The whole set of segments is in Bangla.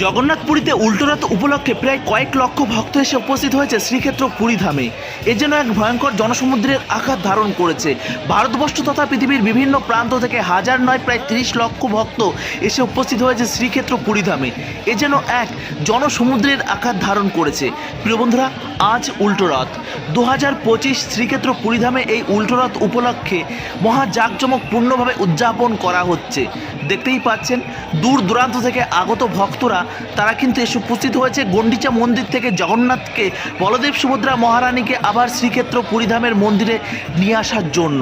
জগন্নাথপুরীতে উল্টোরথ উপলক্ষে প্রায় কয়েক লক্ষ ভক্ত এসে উপস্থিত হয়েছে শ্রীক্ষেত্র পুরীধামে। এ যেন এক ভয়ঙ্কর জনসমুদ্রের আকার ধারণ করেছে। ভারতবর্ষ তথা পৃথিবীর বিভিন্ন প্রান্ত থেকে হাজার নয়, প্রায় তিরিশ লক্ষ ভক্ত এসে উপস্থিত হয়েছে শ্রীক্ষেত্র পুরীধামে। এ যেন এক জনসমুদ্রের আকার ধারণ করেছে। প্রিয় বন্ধুরা, আজ উল্টোরথ। দু হাজার পঁচিশ শ্রীক্ষেত্র পুরীধামে এই উল্টোরথ উপলক্ষে মহা জাঁকজমকপূর্ণভাবে উদযাপন করা হচ্ছে। দেখতেই পাচ্ছেন, দূর দূরান্ত থেকে আগত ভক্তরা, তারা কিন্তু এসে উপস্থিত হয়েছে। গন্ডিচা মন্দির থেকে জগন্নাথকে, বলদেব সুভদ্রা মহারানীকে আবার শ্রীক্ষেত্র পুরীধামের মন্দিরে নিয়ে আসার জন্য।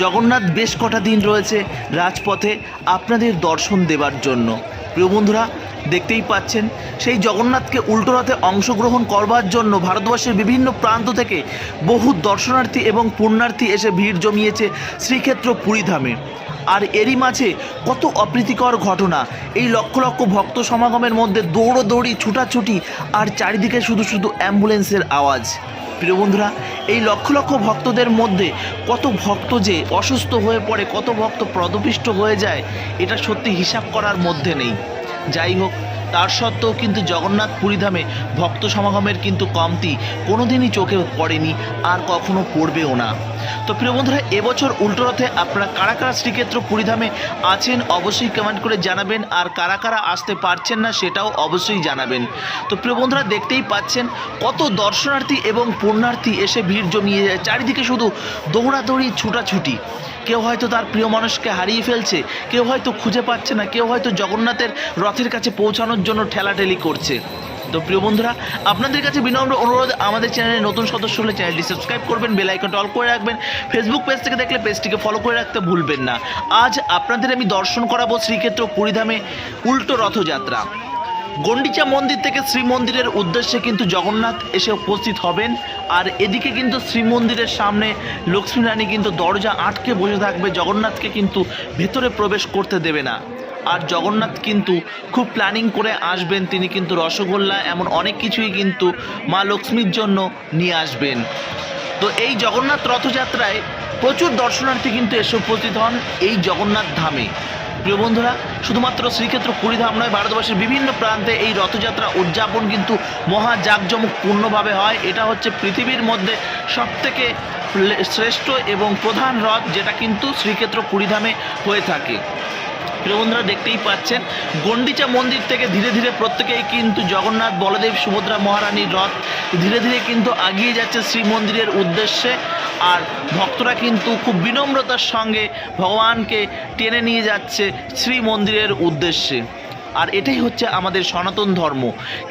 জগন্নাথ বেশ কটা দিন রয়েছে রাজপথে আপনাদের দর্শন দেবার জন্য। প্রিয় বন্ধুরা, দেখতেই পাচ্ছেন, সেই জগন্নাথকে উল্টো রথে অংশগ্রহণ করবার জন্য ভারতবর্ষের বিভিন্ন প্রান্ত থেকে বহু দর্শনার্থী এবং পুণ্যার্থী এসে ভিড় জমিয়েছে শ্রীক্ষেত্র পুরীধামে আর এরই মাঝে কত অপ্রীতিকর ঘটনা, এই লক্ষ লক্ষ ভক্ত সমাগমের মধ্যে দৌড়োদৌড়ি, ছুটাছুটি, আর চারিদিকে শুধু শুধু অ্যাম্বুলেন্সের আওয়াজ। প্রিয় বন্ধুরা, এই লক্ষ লক্ষ ভক্তদের মধ্যে কত ভক্ত যে অসুস্থ হয়ে পড়ে, কত ভক্ত পদপিষ্ট হয়ে যায়, এটা সত্যি হিসাব করার মধ্যে নেই। যাই হোক তার সত্ত্বেও কিন্তু জগন্নাথ পুরীধামে ভক্ত সমাগমের কিন্তু কমতি কোনোদিনই চোখে পড়েনি, আর কখনো পড়বেও না। তো প্রিয় বন্ধুরা, এবছর উল্টো রথে আপনারা কারা কারা শ্রীক্ষেত্র পুরীধামে আছেন অবশ্যই কমেন্ট করে জানাবেন, আর কারা কারা আসতে পারছেন না সেটাও অবশ্যই জানাবেন। তো প্রিয় বন্ধুরা, দেখতেই পাচ্ছেন কত দর্শনার্থী এবং পুণ্যার্থী এসে ভিড় জমিয়ে, চারিদিকে শুধু দৌড়াদৌড়ি, ছুটাছুটি। কেউ হয়তো তার প্রিয় মানুষকে হারিয়ে ফেলছে, কেউ হয়তো খুঁজে পাচ্ছে না, কেউ হয়তো জগন্নাথের রথের কাছে পৌঁছানোর জন্য ঠেলাঠেলি করছে। তো প্রিয় বন্ধুরা, আপনাদের কাছে বিনম্র অনুরোধ, আমাদের চ্যানেলে নতুন সদস্য হলে চ্যানেলটি সাবস্ক্রাইব করবেন, বেল আইকনটা অল করে রাখবেন। ফেসবুক পেজ থেকে দেখলে পেজটিকে ফলো করে রাখতে ভুলবেন না। আজ আপনাদের আমি দর্শন করাবো শ্রীক্ষেত্র পুরীধামে উল্টো রথযাত্রা। গন্ডিচা মন্দির থেকে শ্রীমন্দিরের উদ্দেশ্যে কিন্তু জগন্নাথ এসে উপস্থিত হবেন। আর এদিকে কিন্তু শ্রীমন্দিরের সামনে লক্ষ্মী রানী কিন্তু দরজা আটকে বসে থাকবে, জগন্নাথকে কিন্তু ভেতরে প্রবেশ করতে দেবে না। আর জগন্নাথ কিন্তু খুব প্ল্যানিং করে আসবেন, তিনি কিন্তু রসগোল্লা এমন অনেক কিছুই কিন্তু মা লক্ষ্মীর জন্য নিয়ে আসবেন। তো এই জগন্নাথ রথযাত্রায় প্রচুর দর্শনার্থী কিন্তু এসে উপস্থিত হন এই জগন্নাথ ধামে। প্রিয় বন্ধুরা, শুধুমাত্র শ্রীক্ষেত্র কুড়িধাম নয়, ভারতবর্ষের বিভিন্ন প্রান্তে এই রথযাত্রা উদযাপন কিন্তু মহা জাঁকজমকপূর্ণভাবে হয়। এটা হচ্ছে পৃথিবীর মধ্যে সবথেকে শ্রেষ্ঠ এবং প্রধান রথ, যেটা কিন্তু শ্রীক্ষেত্র কুড়িধামে হয়ে থাকে। প্রিয় বন্ধুরা দেখতেই পাচ্ছেন গন্ডিচা মন্দির থেকে ধীরে ধীরে প্রত্যেকেই কিন্তু জগন্নাথ, বলদেব, সুভদ্রা মহারানীর রথ ধীরে ধীরে কিন্তু আগিয়ে যাচ্ছে শ্রীমন্দিরের উদ্দেশ্যে। আর ভক্তরা কিন্তু খুব বিনম্রতার সঙ্গে ভগবানকে টেনে নিয়ে যাচ্ছে শ্রীমন্দিরের উদ্দেশ্যে। আর এটাই হচ্ছে আমাদের সনাতন ধর্ম।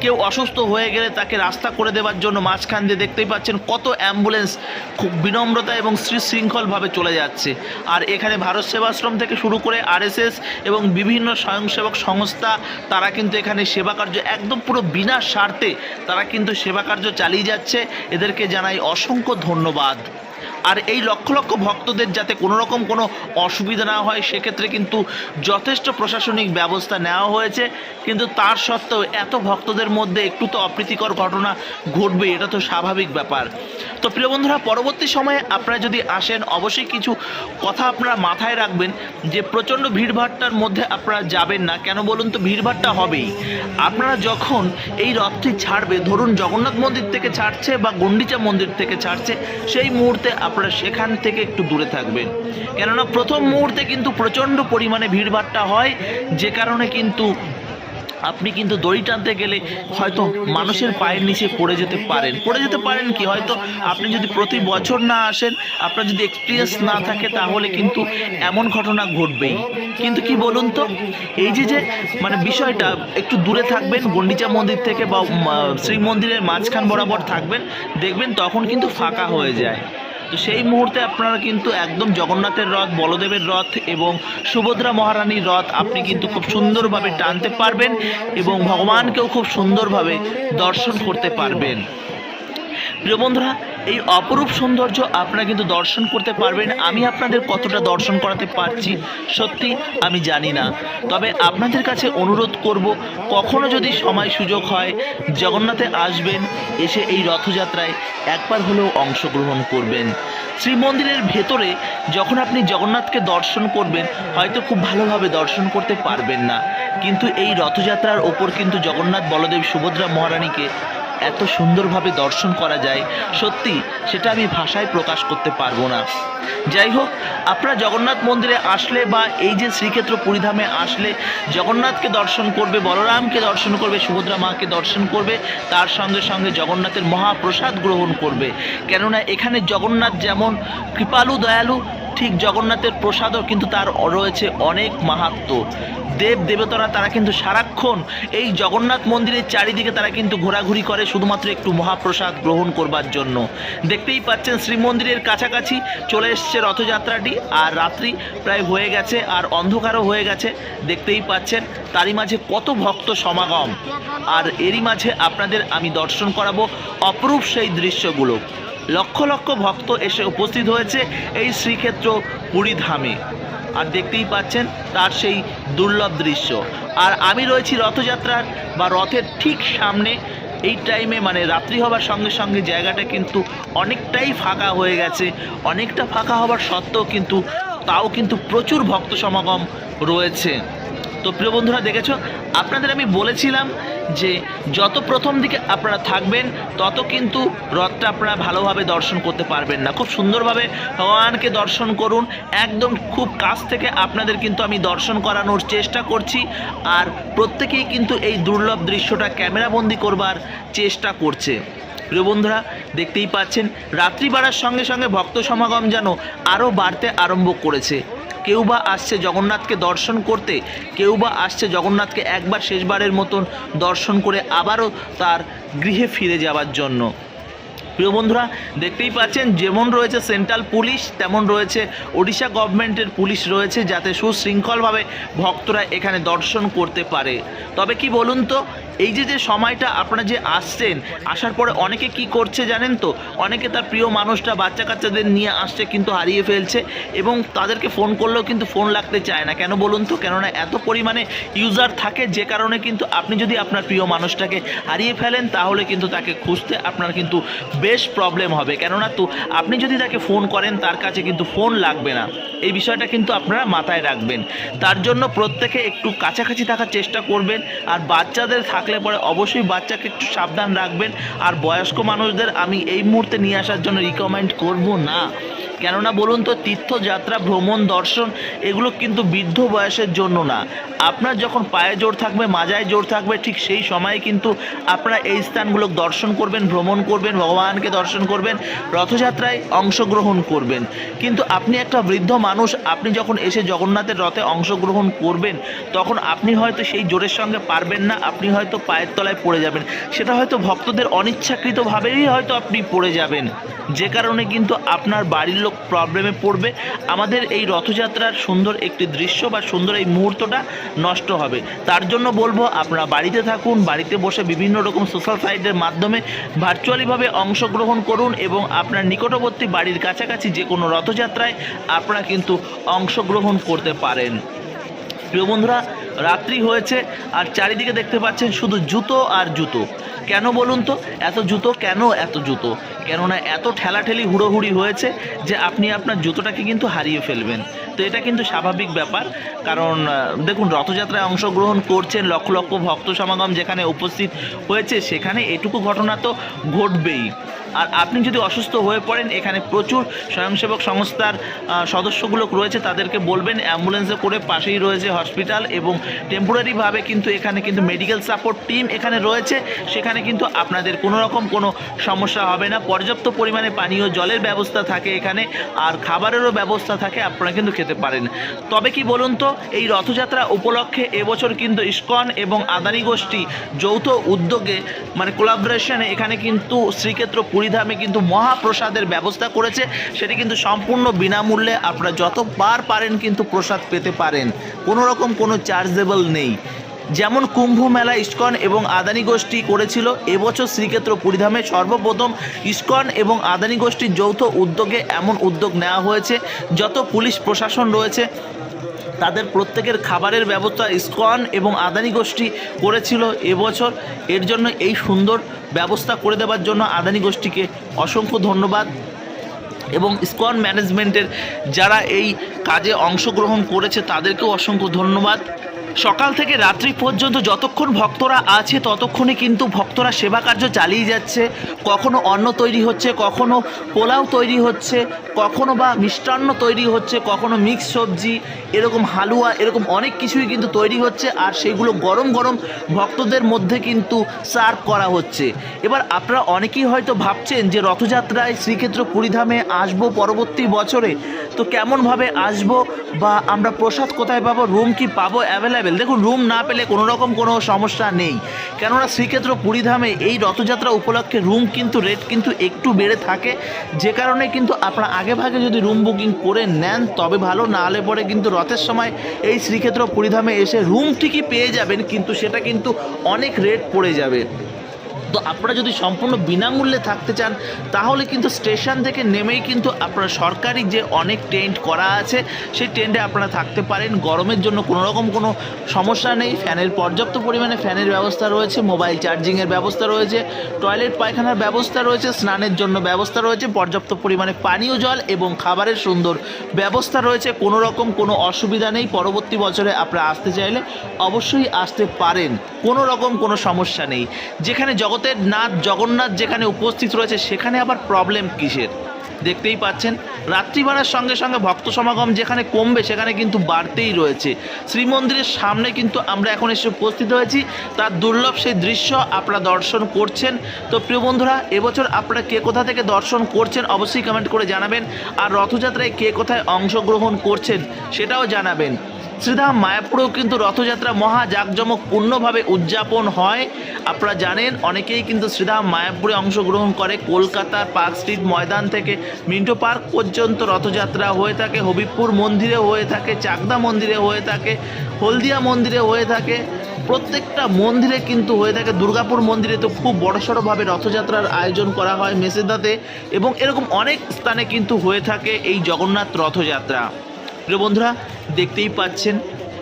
কেউ অসুস্থ হয়ে গেলে তাকে রাস্তা করে দেওয়ার জন্য মাঝখান দিয়ে দেখতেই পাচ্ছেন কত অ্যাম্বুলেন্স খুব বিনম্রতা এবং শ্রীশৃঙ্খলভাবে চলে যাচ্ছে। আর এখানে ভারত সেবাশ্রম থেকে শুরু করে আরএসএস এবং বিভিন্ন স্বয়ংসেবক সংস্থা, তারা কিন্তু এখানে সেবা কার্য একদম পুরো বিনা স্বার্থে তারা কিন্তু সেবা কার্য চালিয়ে যাচ্ছে। এদেরকে জানাই অসংখ্য ধন্যবাদ। আর এই লক্ষ লক্ষ ভক্তদের যাতে কোনো রকম কোনো অসুবিধা না হয়, সেক্ষেত্রে কিন্তু যথেষ্ট প্রশাসনিক ব্যবস্থা নেওয়া হয়েছে। কিন্তু তার সত্ত্বেও এত ভক্তদের মধ্যে একটু তো অপ্রীতিকর ঘটনা ঘটবে এটা তো স্বাভাবিক ব্যাপার। তো প্রিয় বন্ধুরা, পরবর্তী সময়ে আপনারা যদি আসেন, অবশ্যই কিছু কথা আপনারা মাথায় রাখবেন যে প্রচণ্ড ভিড়ভাট্টার মধ্যে আপনারা যাবেন না। কেন বলুন তো ভিড়ভাট্টা হবেই। আপনারা যখন এই রথটি ছাড়বে, ধরুন জগন্নাথ মন্দির থেকে ছাড়ছে বা গন্ডিচা মন্দির থেকে ছাড়ছে, সেই মুহূর্তে আপনারা সেখান থেকে একটু দূরে থাকবেন। কেননা প্রথম মুহূর্তে কিন্তু প্রচণ্ড পরিমাণে ভিড়ভাট্টা হয়, যে কারণে কিন্তু আপনি কিন্তু দড়ি টানতে গেলে হয়তো মানুষের পায়ের নিচে পড়ে যেতে পারেন। পড়ে যেতে পারেন কি? হয়তো আপনি যদি প্রতি বছর না আসেন, আপনার যদি এক্সপিরিয়েন্স না থাকে, তাহলে কিন্তু এমন ঘটনা ঘটবেই। কিন্তু কি বলুন তো? এই যে যে মানে বিষয়টা, একটু দূরে থাকবেন গন্ডিচা মন্দির থেকে বা শ্রী মন্দিরের মাঝখান বরাবর থাকবেন, দেখবেন তখন কিন্তু ফাঁকা হয়ে যায়। তো সেই মুহূর্তে আপনারা কিন্তু একদম জগন্নাথের রথ, বলদেবের রথ এবং সুভদ্রা মহারানীর রথ আপনি কিন্তু খুব সুন্দরভাবে টানতে পারবেন এবং ভগবানকেও খুব সুন্দরভাবে দর্শন করতে পারবেন। প্রিয় বন্ধুরা এই অপরূপ সৌন্দর্য আপনারা কিন্তু দর্শন করতে পারবেন। আমি আপনাদের কতটা দর্শন করাতে পারছি সত্যি আমি জানি না। তবে আপনাদের কাছে অনুরোধ করব কখনো যদি সময় সুযোগ হয় জগন্নাথে আসবেন এসে এই রথযাত্রায় একবার হলেও অংশগ্রহণ করবেন। শ্রীমন্দিরের ভেতরে যখন আপনি জগন্নাথকে দর্শন করবেন হয়তো খুব ভালোভাবে দর্শন করতে পারবেন না। কিন্তু এই রথযাত্রার ওপর কিন্তু জগন্নাথ বলদেব সুভদ্রা মহারানীকে এত সুন্দরভাবে দর্শন করা যায়, সত্যি সেটা আমি ভাষায় প্রকাশ করতে পারব না। যাই হোক, আপনারা জগন্নাথ মন্দিরে আসলে বা এই যে শ্রীক্ষেত্র পুরীধামে আসলে জগন্নাথকে দর্শন করবে, বলরামকে দর্শন করবে, সুভদ্রা মাকে দর্শন করবে, তার সঙ্গে সঙ্গে জগন্নাথের মহাপ্রসাদ গ্রহণ করবে। কেননা এখানে জগন্নাথ যেমন কৃপালু, দয়ালু ঠিক জগন্নাথের প্রসাদও কিন্তু তার রয়েছে অনেক মাহাত্ম। দেব, দেবতারা তারা কিন্তু সারাক্ষণ এই জগন্নাথ মন্দিরের চারিদিকে তারা কিন্তু ঘোরাঘুরি করে, শুধুমাত্র একটু মহাপ্রসাদ গ্রহণ করবার জন্য। দেখতেই পাচ্ছেন শ্রীমন্দিরের কাছাকাছি চলে এসছে রথযাত্রাটি, আর রাত্রি প্রায় হয়ে গেছে, আর অন্ধকারও হয়ে গেছে। দেখতেই পাচ্ছেন তারই মাঝে কত ভক্ত সমাগম। আর এরই মাঝে আপনাদের আমি দর্শন করাবো অপরূপ সেই দৃশ্যগুলো। লক্ষ লক্ষ ভক্ত এসে উপস্থিত হয়েছে এই শ্রীক্ষেত্র পুরী ধামে আর দেখতেই পাচ্ছেন তার সেই দুর্লভ দৃশ্য। আর আমি রয়েছি রথযাত্রার বা রথের ঠিক সামনে। এই টাইমে মানে রাত্রি হবার সঙ্গে সঙ্গে জায়গাটা কিন্তু অনেকটাই ফাঁকা হয়ে গেছে। অনেকটা ফাঁকা হবার সত্ত্বেও কিন্তু তাও কিন্তু প্রচুর ভক্ত সমাগম রয়েছে। তো প্রিয় বন্ধুরা, দেখেছ? আপনাদের আমি বলেছিলাম যে যত প্রথম দিকে আপনারা থাকবেন, তত কিন্তু রথটা আপনারা ভালোভাবে দর্শন করতে পারবেন না। খুব সুন্দরভাবে ভগবানকে দর্শন করুন। একদম খুব কাছ থেকে আপনাদের কিন্তু আমি দর্শন করানোর চেষ্টা করছি। আর প্রত্যেকেই কিন্তু এই দুর্লভ দৃশ্যটা ক্যামেরাবন্দি করবার চেষ্টা করছে। প্রিয় বন্ধুরা, দেখতেই পাচ্ছেন, রাত্রি বাড়ার সঙ্গে সঙ্গে ভক্ত সমাগম যেন আরও বাড়তে আরম্ভ করেছে। কেউ বা আসছে জগন্নাথকে দর্শন করতে, কেউ বা আসছে জগন্নাথকে একবার শেষবারের মতন দর্শন করে আবারও তার গৃহে ফিরে যাওয়ার জন্য। প্রিয় বন্ধুরা, দেখতেই পাচ্ছেন, যেমন রয়েছে সেন্ট্রাল পুলিশ, তেমন রয়েছে ওড়িশা গভর্নমেন্টের পুলিশ রয়েছে, যাতে সুশৃঙ্খলভাবে ভক্তরা এখানে দর্শন করতে পারে। তবে কি বলুন তো এই যে যে সময়টা আপনারা যে আসছেন, আসার পরে অনেকে কি করছে জানেন তো? অনেকে তার প্রিয় মানুষটা বাচ্চা কাচ্চাদের নিয়ে আসছে, কিন্তু হারিয়ে ফেলছে এবং তাদেরকে ফোন করলেও কিন্তু ফোন লাগতে চায় না। কেন বলুন তো? কেননা এত পরিমাণে ইউজার থাকে যে কারণে কিন্তু আপনি যদি আপনার প্রিয় মানুষটাকে হারিয়ে ফেলেন, তাহলে কিন্তু তাকে খুঁজতে আপনার কিন্তু বেশ প্রবলেম হবে। কেননা তো, আপনি যদি তাকে ফোন করেন, তার কাছে কিন্তু ফোন লাগবে না। এই বিষয়টা কিন্তু আপনারা মাথায় রাখবেন। তার জন্য প্রত্যেকে একটু কাছাকাছি থাকার চেষ্টা করবেন। আর বাচ্চাদের থাকলে পরে অবশ্যই বাচ্চাকে একটু সাবধান রাখবেন। আর বয়স্ক মানুষদের আমি এই মুহূর্তে নিয়ে আসার জন্য রিকমেন্ড করব না। কেননা বলুন তো, তীর্থযাত্রা, ভ্রমণ, দর্শন, এগুলো কিন্তু বৃদ্ধ বয়সের জন্য না। আপনার যখন পায়ে জোর থাকবে, মাজায় জোর থাকবে, ঠিক সেই সময়ে কিন্তু আপনারা এই স্থানগুলো দর্শন করবেন, ভ্রমণ করবেন, ভগবানকে দর্শন করবেন, রথযাত্রায় অংশগ্রহণ করবেন। কিন্তু আপনি একটা বৃদ্ধ মানুষ, আপনি যখন এসে জগন্নাথের রথে অংশগ্রহণ করবেন, তখন আপনি হয়তো সেই জোরের সঙ্গে পারবেন না, আপনি হয়তো পায়ের তলায় পড়ে যাবেন। সেটা হয়তো ভক্তদের অনিচ্ছাকৃতভাবেই হয়তো আপনি পড়ে যাবেন। যে কারণে কিন্তু আপনার বাড়ির লোক প্রবলেমে পড়বে। আমাদের এই রথযাত্রার সুন্দর একটি দৃশ্য বা সুন্দর এই মুহূর্তটা নষ্ট হবে। তার জন্য বলব, আপনারা বাড়িতে থাকুন, বাড়িতে বসে বিভিন্ন রকম সোশ্যাল সাইটের মাধ্যমে ভার্চুয়ালিভাবে অংশগ্রহণ করুন এবং আপনার নিকটবর্তী বাড়ির কাছাকাছি যে কোনো রথযাত্রায় আপনারা কিন্তু অংশগ্রহণ করতে পারেন। প্রিয় বন্ধুরা, রাত্রি হয়েছে আর চারিদিকে দেখতে পাচ্ছেন শুধু জুতো আর জুতো। কেন বলুন তো, এত জুতো, কেন এত জুতো? কেননা এত ঠেলাঠেলি হুড়োহুড়ি হয়েছে যে আপনি আপনার জুতোটাকে কিন্তু হারিয়ে ফেলবেন। তো এটা কিন্তু স্বাভাবিক ব্যাপার। কারণ দেখুন, রথযাত্রায় অংশগ্রহণ করছেন লক্ষ লক্ষ ভক্ত সমাগম যেখানে উপস্থিত হয়েছে, সেখানে এটুকু ঘটনা তো ঘটবেই। আর আপনি যদি অসুস্থ হয়ে পড়েন, এখানে প্রচুর স্বয়ংসেবক সংস্থার সদস্যগুলো রয়েছে, তাদেরকে বলবেন, অ্যাম্বুলেন্সে করে পাশেই রয়েছে হসপিটাল এবং টেম্পোরারিভাবে কিন্তু এখানে কিন্তু মেডিকেল সাপোর্ট টিম এখানে রয়েছে। সেখানে কিন্তু আপনাদের কোনো রকম কোনো সমস্যা হবে না। পর্যাপ্ত পরিমাণে পানীয় জলের ব্যবস্থা থাকে এখানে আর খাবারেরও ব্যবস্থা থাকে, আপনারা কিন্তু খেতে পারেন। তবে কি বলুন তো, এই রথযাত্রা উপলক্ষে এবছর কিন্তু ইস্কন এবং আদানি গোষ্ঠী যৌথ উদ্যোগে মানে কোলাবোরেশনে এখানে কিন্তু শ্রীক্ষেত্র পুরীধামে কিন্তু মহাপ্রসাদের ব্যবস্থা করেছে, সেটি কিন্তু সম্পূর্ণ বিনামূল্যে আপনারা যতবার পারেন কিন্তু প্রসাদ পেতে পারেন। কোনো রকম কোনো চার্জেবল নেই। যেমন কুম্ভ মেলা ইস্কন এবং আদানি গোষ্ঠী করেছিল, এবছর শ্রীক্ষেত্র পুরীধামে সর্বপ্রথম ইস্কন এবং আদানি গোষ্ঠীর যৌথ উদ্যোগে এমন উদ্যোগ নেওয়া হয়েছে, যত পুলিশ প্রশাসন রয়েছে তাদের প্রত্যেকের খাবারের ব্যবস্থা ইস্কন এবং আদানি গোষ্ঠী করেছিল এবছর। এর জন্য এই সুন্দর ব্যবস্থা করে দেওয়ার জন্য আদানি গোষ্ঠীকে অসংখ্য ধন্যবাদ। এবং স্কন ম্যানেজমেন্টের যারা এই কাজে অংশগ্রহণ করেছে, তাদেরকেও অসংখ্য ধন্যবাদ। সকাল থেকে রাত্রি পর্যন্ত যতক্ষণ ভক্তরা আছে ততক্ষণে কিন্তু ভক্তরা সেবা কার্য চালিয়ে যাচ্ছে। কখনো অন্ন তৈরি হচ্ছে, কখনো পোলাও তৈরি হচ্ছে, কখনো বা মিষ্টান্ন তৈরি হচ্ছে, কখনো মিক্স সবজি, এরকম হালুয়া, এরকম অনেক কিছুই কিন্তু তৈরি হচ্ছে আর সেগুলো গরম গরম ভক্তদের মধ্যে কিন্তু সার্ভ করা হচ্ছে। এবার আপনারা অনেকেই হয়তো ভাবছেন যে রথযাত্রায় শ্রীক্ষেত্র পুরীধামে আসব পরবর্তী বছরে, তো কেমনভাবে আসব বা আমরা প্রসাদ কোথায় পাবো, রুম কি পাবো অ্যাভেলেবেল দেখুন রুম না পেলে কোনো রকম কোনো সমস্যা নেই। কেননা শ্রীক্ষেত্র পুরীধামে এই রথযাত্রা উপলক্ষে রুম কিন্তু রেট কিন্তু একটু বেড়ে থাকে। যে কারণে কিন্তু আপনারা আগে ভাগে যদি রুম বুকিং করে নেন, তবে ভালো। না হলে পরে কিন্তু রথের সময় এই শ্রীক্ষেত্র পুরীধামে এসে রুম ঠিকই পেয়ে যাবেন, কিন্তু সেটা কিন্তু অনেক রেট পড়ে যাবে। তো আপনারা যদি সম্পূর্ণ বিনামূল্যে থাকতে চান, তাহলে কিন্তু স্টেশন থেকে নেমেই কিন্তু আপনারা সরকারি যে অনেক টেন্ট করা আছে, সেই টেন্টে আপনারা থাকতে পারেন। গরমের জন্য কোনো রকম কোনো সমস্যা নেই। ফ্যানের পর্যাপ্ত পরিমাণে ফ্যানের ব্যবস্থা রয়েছে, মোবাইল চার্জিংয়ের ব্যবস্থা রয়েছে, টয়লেট পায়খানার ব্যবস্থা রয়েছে, স্নানের জন্য ব্যবস্থা রয়েছে, পর্যাপ্ত পরিমাণে পানীয় জল এবং খাবারের সুন্দর ব্যবস্থা রয়েছে। কোনো রকম কোনো অসুবিধা নেই। পরবর্তী বছরে আপনারা আসতে চাইলে অবশ্যই আসতে পারেন। কোনো রকম কোনো সমস্যা নেই। যেখানে জগতের নাথ জগন্নাথ যেখানে উপস্থিত রয়েছে, সেখানে আবার প্রবলেম কিসের? দেখতেই পাচ্ছেন রাত্রি বাড়ার সঙ্গে সঙ্গে ভক্ত সমাগম যেখানে কমবে, সেখানে কিন্তু বাড়তেই রয়েছে। শ্রীমন্দিরের সামনে কিন্তু আমরা এখন এসে উপস্থিত হয়েছি। তার দুর্লভ সেই দৃশ্য আপনারা দর্শন করছেন। তো প্রিয় বন্ধুরা, এবছর আপনারা কে কোথা থেকে দর্শন করছেন অবশ্যই কমেন্ট করে জানাবেন। আর রথযাত্রায় কে কোথায় অংশগ্রহণ করছেন, সেটাও জানাবেন। শ্রীধাম মায়াপুরেও কিন্তু রথযাত্রা মহা জাঁকজমকপূর্ণভাবে উদযাপন হয়। আপনারা জানেন, অনেকেই কিন্তু শ্রীধাম মায়াপুরে অংশগ্রহণ করে। কলকাতার পার্ক স্ট্রিট, ময়দান থেকে মিন্টো পার্ক পর্যন্ত রথযাত্রা হয়ে থাকে। হবিবপুর মন্দিরে হয়ে থাকে, চাকদা মন্দিরে হয়ে থাকে, হলদিয়া মন্দিরে হয়ে থাকে। প্রত্যেকটা মন্দিরে কিন্তু হয়ে থাকে। দুর্গাপুর মন্দিরে তো খুব বড়সড়ভাবে রথযাত্রার আয়োজন করা হয় মেসেদাতে এবং এরকম অনেক স্থানে কিন্তু হয়ে থাকে এই জগন্নাথ রথযাত্রা। প্রিয় বন্ধুরা দেখতেই পাচ্ছেন।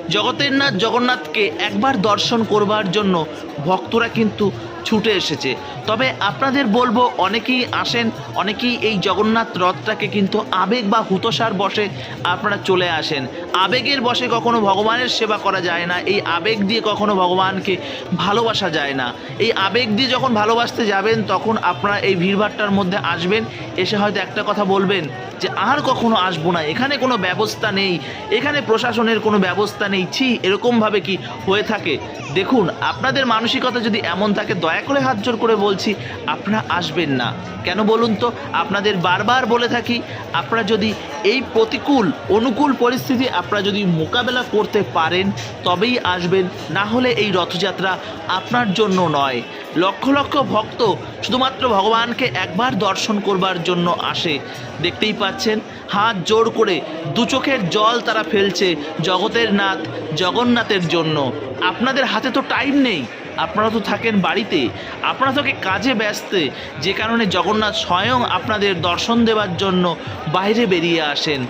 জগতের নাথ জগন্নাথকে একবার দর্শন করবার জন্য ভক্তরা কিন্তু ছুটে এসেছে। তবে আপনাদের বলব, অনেকেই আসেন, অনেকেই এই জগন্নাথ রথটাকে কিন্তু আবেগ বা হুতসার বসে আপনারা চলে আসেন। আবেগের বসে কখনো ভগবানের সেবা করা যায় না। এই আবেগ দিয়ে কখনো ভগবানকে ভালোবাসা যায় না। এই আবেগ দিয়ে যখন ভালোবাসতে যাবেন, তখন আপনারা এই ভিড়ভাট্টার মধ্যে আসবেন। এসে হয়তো একটা কথা বলবেন যে, আর কখনো আসব না। এখানে কোনো ব্যবস্থা নেই। এখানে প্রশাসনের কোনো ব্যবস্থা নেই। ছি, এরকমভাবে কি হয়ে থাকে? দেখুন, আপনাদের মানসিকতা যদি এমন থাকে, দয়া করে হাত জোর করে বলছি, আপনারা আসবেন না। কেন বলুন তো, আপনাদের বারবার বলে থাকি, আপনারা যদি এই প্রতিকূল, অনুকূল পরিস্থিতি আপনারা যদি মোকাবেলা করতে পারেন, তবেই আসবেন। না হলে এই রথযাত্রা আপনার জন্য নয়। লক্ষ লক্ষ ভক্ত শুধুমাত্র ভগবানকে একবার দর্শন করবার জন্য আসে। দেখতেই পাচ্ছেন, হাত জোর করে দু চোখের জল তারা ফেলছে জগতের নাথ, জগন্নাথের জন্য। আপনাদের হাতে তো টাইম নেই। আপনারা তো থাকেন বাড়িতে, আপনারা তোকে কাজে ব্যস্ত, যে কারণে জগন্নাথ স্বয়ং আপনাদের দর্শন দেওয়ার জন্য বাইরে বেরিয়ে আসেন।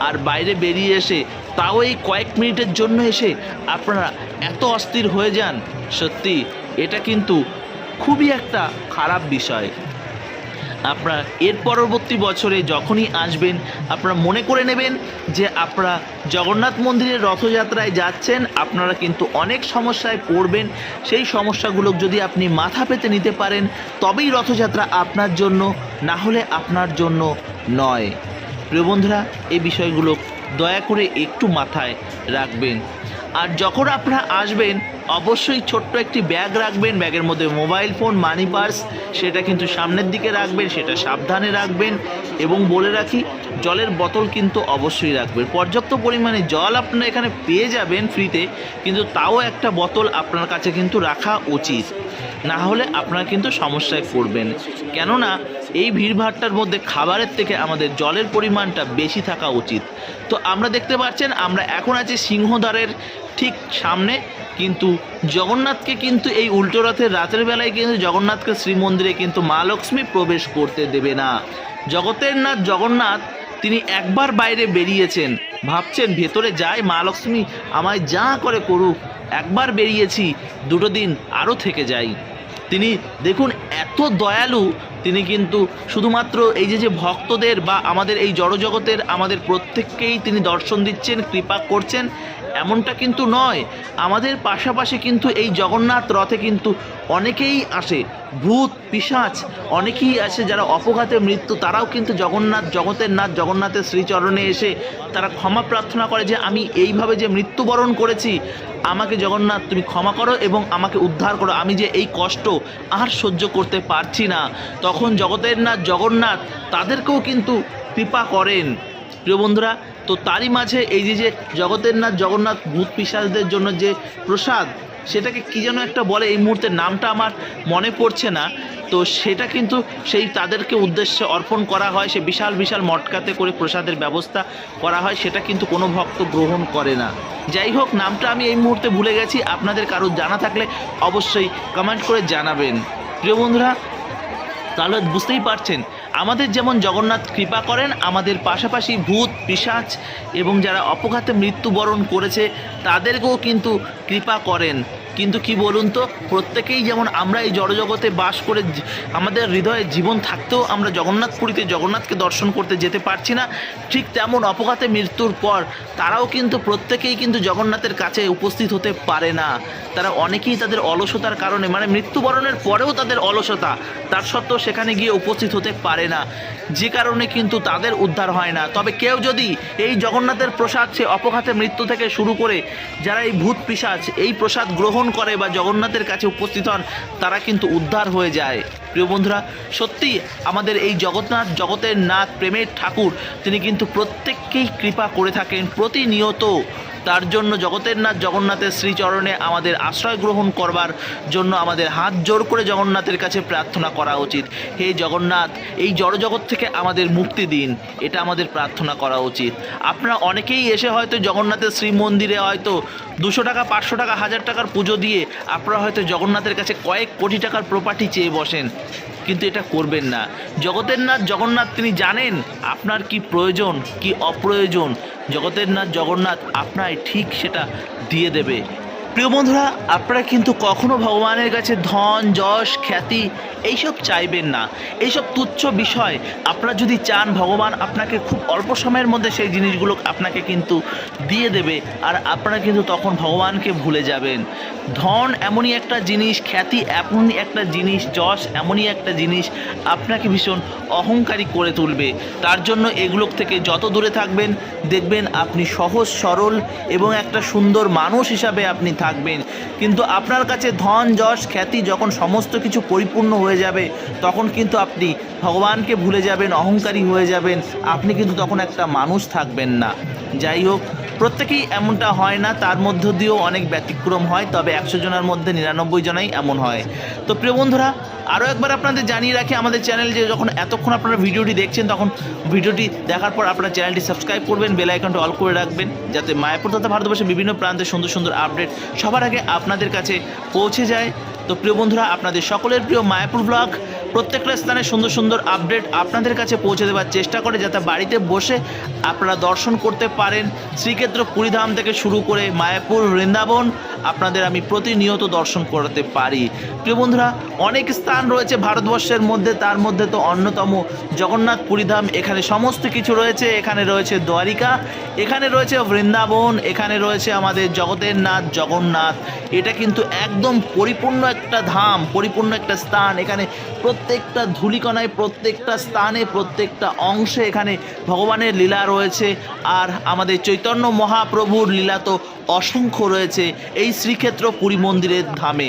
আর বাইরে বেরিয়ে এসে তাও এই কয়েক মিনিটের জন্য এসে আপনারা এত অস্থির হয়ে যান, সত্যি এটা কিন্তু খুবই একটা খারাপ বিষয়। আপনারা এর পরবর্তী বছরে যখনই আসবেন, আপনারা মনে করে নেবেন যে আপনারা জগন্নাথ মন্দিরের রথযাত্রায় যাচ্ছেন। আপনারা কিন্তু অনেক সমস্যায় পড়বেন। সেই সমস্যাগুলো যদি আপনি মাথা পেতে নিতে পারেন, তবেই রথযাত্রা আপনার জন্য, না হলে আপনার জন্য নয়। প্রিয় বন্ধুরা, এই বিষয়গুলো দয়া করে একটু মাথায় রাখবেন। আর যখন আপনারা আসবেন অবশ্যই ছোট্ট একটি ব্যাগ রাখবেন, ব্যাগের মধ্যে মোবাইল ফোন মানি পার্স সেটা কিন্তু সামনের দিকে রাখবেন, সেটা সাবধানে রাখবেন এবং বলে রাখি, জলের বোতল কিন্তু অবশ্যই রাখবেন। পর্যাপ্ত পরিমাণে জল আপনারা এখানে পেয়ে যাবেন ফ্রিতে কিন্তু তাও একটা বোতল আপনার কাছে কিন্তু রাখা উচিত। না হলে আপনারা কিন্তু সমস্যায় পড়বেন। কেননা, এই ভিড়ভাট্টার মধ্যে খাবারের থেকে আমাদের জলের পরিমাণটা বেশি থাকা উচিত। তো আমরা দেখতে পাচ্ছেন, আমরা এখন আছি সিংহদ্বারের ঠিক সামনে, কিন্তু জগন্নাথকে কিন্তু এই উল্টো রথের রাতের বেলায় কিন্তু জগন্নাথকে শ্রীমন্দিরে কিন্তু মা লক্ষ্মী প্রবেশ করতে দেবে না। জগতের নাথ জগন্নাথ, তিনি একবার বাইরে বেরিয়েছেন। ভাবছেন, ভেতরে যায় মা লক্ষ্মী আমায় যা করে করুক, একবার বেরিয়েছি, দুটো দিন আরও থেকে যাই। তিনি দেখুন এত দয়ালু, তিনি কিন্তু শুধুমাত্র এই যে যে ভক্তদের বা আমাদের এই জড়জগতের আমাদের প্রত্যেককেই তিনি দর্শন দিচ্ছেন, কৃপা করছেন, এমনটা কিন্তু নয়। আমাদের পাশাপাশি কিন্তু এই জগন্নাথ রথে কিন্তু অনেকেই আসে। ভূত, পিশাচ, অনেকেই আছে যারা অপঘাতে মৃত্যু, তারাও কিন্তু জগন্নাথ, জগতের নাথ, জগন্নাথের শ্রীচরণে এসে তারা ক্ষমা প্রার্থনা করে যে আমি এইভাবে যে মৃত্যুবরণ করেছি, আমাকে জগন্নাথ তুমি ক্ষমা করো এবং আমাকে উদ্ধার করো। আমি যে এই কষ্ট আর সহ্য করতে পারছি না। তখন জগতের নাথ, জগন্নাথ তাদেরকেও কিন্তু কৃপা করেন। প্রিয় বন্ধুরা, তো তারই মাঝে এই যে যে জগতের নাথ, জগন্নাথ ভূত পিসাজদের জন্য যে প্রসাদ সেটাকে কি যেন একটা বলে, এই মুহূর্তে নামটা আমার মনে পড়ছে না। তো সেটা কিন্তু সেই তাদেরকে উদ্দেশ্যে অর্পণ করা হয়, সে বিশাল বিশাল মটকাতে করে প্রসাদের ব্যবস্থা করা হয়, সেটা কিন্তু কোনো ভক্ত গ্রহণ করে না। যাই হোক, নামটা আমি এই মুহূর্তে ভুলে গেছি, আপনাদের কারোর জানা থাকলে অবশ্যই কমেন্ট করে জানাবেন। প্রিয় বন্ধুরা, তাহলে বুঝতেই পারছেন আমাদের যেমন জগন্নাথ কৃপা করেন, আমাদের পাশাপাশি ভূত পিসাচ এবং যারা অপঘাতে মৃত্যুবরণ করেছে, তাদেরকেও কিন্তু কৃপা করেন। কিন্তু কি বলুন তো, প্রত্যেকেই যেমন আমরা এই জড়জগতে বাস করে আমাদের হৃদয়ে জীবন থাকতেও আমরা জগন্নাথ পুরীতে জগন্নাথকে দর্শন করতে যেতে পারছি না, ঠিক তেমন অপঘাতে মৃত্যুর পর তারাও কিন্তু প্রত্যেকেই কিন্তু জগন্নাথের কাছে উপস্থিত হতে পারে না। তারা অনেকেই তাদের অলসতার কারণে মানে মৃত্যুবরণের পরেও তাদের অলসতা, তার সত্ত্বেও সেখানে গিয়ে উপস্থিত হতে পারে না। যে কারণে কিন্তু তাদের উদ্ধার হয় না। তবে কেউ যদি এই জগন্নাথের প্রসাদ, সে অপঘাতে মৃত্যু থেকে শুরু করে যারা এই ভূত পিসাচ, এই প্রসাদ গ্রহণ করে বা জগন্নাথের কাছে উপস্থিত হন, তারা কিন্তু উদ্ধার হয়ে যায়। প্রিয় বন্ধুরা, সত্যি আমাদের এই জগন্নাথ জগতের নাথ প্রেমের ঠাকুর, তিনি কিন্তু প্রত্যেককেই কৃপা করে থাকেন প্রতিনিয়ত। তার জন্য জগতের নাথ জগন্নাথের শ্রীচরণে আমাদের আশ্রয় গ্রহণ করবার জন্য আমাদের হাত জোর করে জগন্নাথের কাছে প্রার্থনা করা উচিত। হে জগন্নাথ, এই জড়জগৎ থেকে আমাদের মুক্তি দিন। এটা আমাদের প্রার্থনা করা উচিত। আপনারা অনেকেই এসে হয়তো জগন্নাথের শ্রী মন্দিরে হয়তো দুশো টাকা, পাঁচশো টাকা, হাজার টাকার পুজো দিয়ে আপনারা হয়তো জগন্নাথের কাছে কয়েক কোটি টাকার প্রপার্টি চেয়ে বসেন। কিন্তু এটা করবেন না। জগতের নাথ জগন্নাথ, তিনি জানেন আপনার কি প্রয়োজন, কি অপ্রয়োজন। জগতের নাথ জগন্নাথ আপনায় ঠিক সেটা দিয়ে দেবে। প্রিয় বন্ধুরা, আপনারা কিন্তু কখনো ভগবানের কাছে ধন, যশ, খ্যাতি এইসব চাইবেন না। এইসব তুচ্ছ বিষয়, আপনারা যদি চান ভগবান আপনাকে খুব অল্প সময়ের মধ্যে সেই জিনিসগুলো আপনাকে কিন্তু দিয়ে দেবে, আর আপনারা কিন্তু তখন ভগবানকে ভুলে যাবেন। ধন এমনই একটা জিনিস, খ্যাতি এমনই একটা জিনিস, যশ এমনই একটা জিনিস, আপনাকে ভীষণ অহংকারী করে তুলবে। তার জন্য এগুলো থেকে যত দূরে থাকবেন, দেখবেন আপনি সহজ, সরল এবং একটা সুন্দর মানুষ হিসাবে আপনি থাকবেন। কিন্তু আপনার কাছে ধন, যশ, খ্যাতি যখন সমস্ত কিছু পরিপূর্ণ হয়ে যাবে, তখন কিন্তু আপনি ভগবানকে ভুলে যাবেন, অহংকারী হয়ে যাবেন। আপনি কিন্তু তখন একটা মানুষ থাকবেন না। যাই হোক প্রত্যেকেই এমনটা হয় না, তার মধ্য দিয়েও অনেক ব্যতিক্রম হয়, তবে একশো জনের মধ্যে নিরানব্বই জনাই এমন হয়। তো প্রিয় বন্ধুরা আরও একবার আপনাদের জানিয়ে রাখি, আমাদের চ্যানেল যে যখন এতক্ষণ আপনারা ভিডিওটি দেখছেন, তখন ভিডিওটি দেখার পর আপনারা চ্যানেলটি সাবস্ক্রাইব করবেন বেল আইকনটা অল করে রাখবেন, যাতে মায়াপুর তথা ভারতবর্ষের বিভিন্ন প্রান্তে সুন্দর সুন্দর আপডেট সবার আগে আপনাদের কাছে পৌঁছে যায়। তো প্রিয় বন্ধুরা, আপনাদের সকলের প্রিয় মায়াপুর ব্লগ প্রত্যেকটা স্থানে সুন্দর সুন্দর আপডেট আপনাদের কাছে পৌঁছে দেওয়ার চেষ্টা করে যাতে বাড়িতে বসে আপনারা দর্শন করতে পারেন। শ্রীক্ষেত্র পুরীধাম থেকে শুরু করে মায়াপুর বৃন্দাবন আপনাদের আমি প্রতিনিয়ত দর্শন করাতে পারি। প্রিয় বন্ধুরা, অনেক স্থান রয়েছে ভারতবর্ষের মধ্যে, তার মধ্যে তো অন্যতম জগন্নাথ পুরীধাম। এখানে সমস্ত কিছু রয়েছে। এখানে রয়েছে দ্বারিকা, এখানে রয়েছে বৃন্দাবন, এখানে রয়েছে আমাদের জগতের নাথ জগন্নাথ। এটা কিন্তু একদম পরিপূর্ণ একটা ধাম, পরিপূর্ণ একটা স্থান। এখানে প্রত্যেকটা ধুলিকণায়, প্রত্যেকটা স্থানে, প্রত্যেকটা অংশে এখানে ভগবানের লীলা রয়েছে। আর আমাদের চৈতন্য মহাপ্রভুর লীলা তো অসংখ্য রয়েছে। এই শ্রীক্ষেত্র পুরী মন্দিরের ধামে।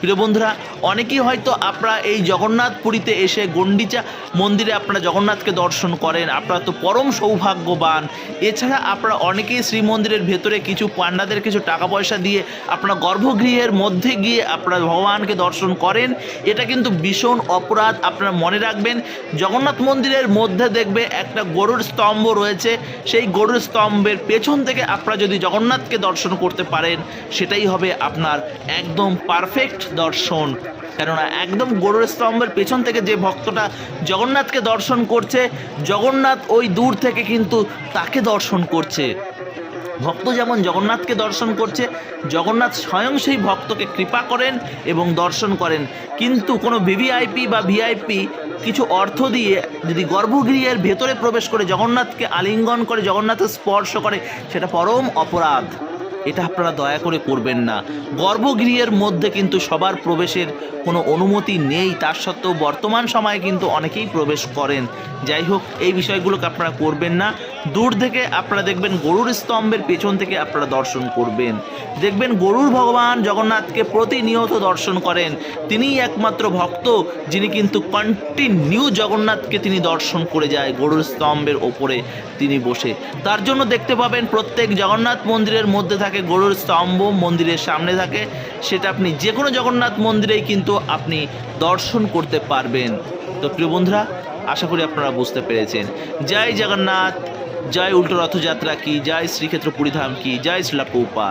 প্রিয় বন্ধুরা, অনেকেই হয়তো আপনারা এই জগন্নাথ পুরীতে এসে গন্ডিচা মন্দিরে আপনারা জগন্নাথকে দর্শন করেন, আপনারা তো পরম সৌভাগ্যবান। এছাড়া আপনারা অনেকেই শ্রীমন্দিরের ভেতরে কিছু পান্ডাদের কিছু টাকা পয়সা দিয়ে আপনারা গর্ভগৃহের মধ্যে গিয়ে আপনারা ভগবানকে দর্শন করেন। এটা কিন্তু ভীষণ অপরাধ আপনারা মনে রাখবেন। জগন্নাথ মন্দিরের মধ্যে দেখবে একটা গরুর স্তম্ভ রয়েছে, সেই গরুর স্তম্ভের পেছন থেকে আপনারা যদি জগন্নাথকে দর্শন করতে পারেন, সেটাই হবে আপনার একদম পারফেক্ট দর্শন। কেননা একদম গরুর স্তম্ভের পেছন থেকে যে ভক্তটা জগন্নাথকে দর্শন করছে, জগন্নাথ ওই দূর থেকে কিন্তু তাকে দর্শন করছে। ভক্ত যেমন জগন্নাথকে দর্শন করছে, জগন্নাথ স্বয়ং সেই ভক্তকে কৃপা করেন এবং দর্শন করেন। কিন্তু কোনো ভিভিআইপি বা ভিআইপি কিছু অর্থ দিয়ে যদি গর্ভগৃহের ভেতরে প্রবেশ করে জগন্নাথকে আলিঙ্গন করে, জগন্নাথের স্পর্শ করে, সেটা পরম অপরাধ। এটা আপনারা দয়া করে করবেন না। গর্ভগৃহের মধ্যে কিন্তু সবার প্রবেশের কোনো অনুমতি নেই। তার সত্ত্বেও বর্তমান সময়ে কিন্তু অনেকেই প্রবেশ করেন। যাই হোক, এই বিষয়গুলোকে আপনারা করবেন না। দূর থেকে আপনারা দেখবেন গরুর স্তম্ভের পেছন থেকে আপনারা দর্শন করবেন। দেখবেন গরুর ভগবান জগন্নাথকে প্রতিনিয়ত দর্শন করেন। তিনিই একমাত্র ভক্ত, যিনি কিন্তু কন্টিনিউ জগন্নাথকে তিনি দর্শন করে যায় গরুর স্তম্ভের ওপরে তিনি বসে। তার জন্য দেখতে পাবেন প্রত্যেক জগন্নাথ মন্দিরের মধ্যে থাকে গরুর স্তম্ভ মন্দিরের সামনে থাকে, সেটা আপনি যে কোনো জগন্নাথ মন্দিরেই কিন্তু আপনি দর্শন করতে পারবেন। তো প্রিয় বন্ধুরা, আশা করি আপনারা বুঝতে পেরেছেন। জয় জগন্নাথ, জয় উল্টো রথযাত্রা কি, জয় শ্রীক্ষেত্র পুরীধাম কি, জয় শ্রীলা প্রভুপাদ